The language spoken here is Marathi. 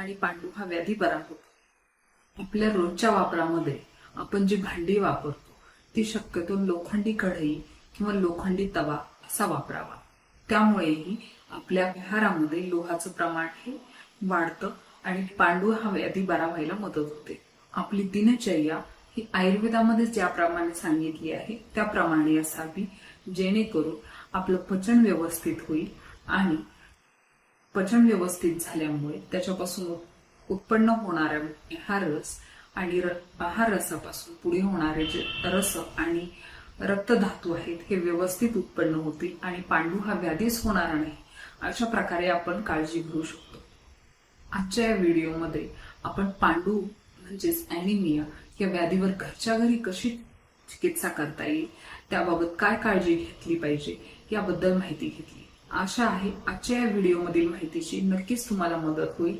आणि पांडू हा व्याधी बरा होतो आपल्या रोजच्या वापरामध्ये आपण जी भांडी वापरतो ती शक्यतो लोखंडी कढई किंवा लोखंडी तवा असा वापरावा. त्यामुळेही आपल्या आहारामध्ये लोहाचं प्रमाण हे वाढतं आणि पांडू हा व्याधी बरा व्हायला मदत होते. आपली दिनचर्या ही आयुर्वेदामध्ये ज्याप्रमाणे सांगितली आहे त्याप्रमाणे असावी जेणेकरून आपलं पचन व्यवस्थित होईल आणि पचन व्यवस्थित झाल्यामुळे त्याच्यापासून उत्पन्न होणारा हा रस आणि र- रसापासून पुढे होणारे जे रस आणि रक्तधातू आहेत हे व्यवस्थित उत्पन्न होतील आणि पांडू हा व्याधीच होणार नाही अशा प्रकारे आपण काळजी घेऊ शकतो. आजच्या या व्हिडिओमध्ये आपण पांडू म्हणजेच अॅनिमिया या व्याधीवर घरच्या घरी कशी चिकित्सा करता येईल त्याबाबत काय काळजी घेतली पाहिजे याबद्दल माहिती घेतली. आशा आहे आजच्या या व्हिडिओमधील माहितीची नक्कीच तुम्हाला मदत होईल.